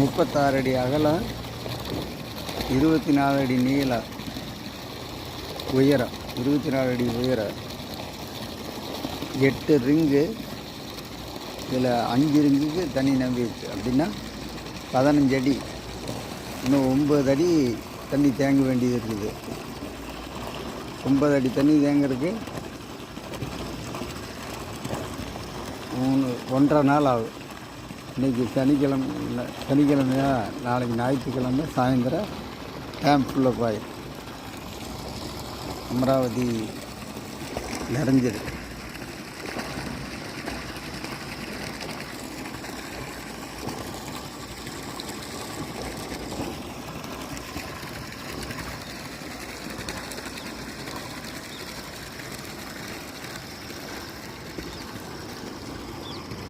முப்பத்தாறு அடி அகலம் இருபத்தி நாலு அடி நீளம் உயரம் இருபத்தி நாலு அடி உயரம் எட்டு ரிங்கு இதில் அஞ்சு ரிங்குக்கு தண்ணி நம்பிடுச்சு அப்படின்னா பதினஞ்சு அடி இன்னும் ஒம்பது அடி தண்ணி தேங்க வேண்டியது இருக்குது. ஒன்பது அடி தண்ணி தேங்கிறதுக்கு மூணு ஒன்றரை நாள் ஆகும். இன்றைக்கி சனிக்கிழமை இல்லை சனிக்கிழமையா நாளைக்கு ஞாயிற்றுக்கிழமை சாயந்தரம் டேம் ஃபுல்லாக கோயில் அமராவதி நிறைஞ்சிருக்கு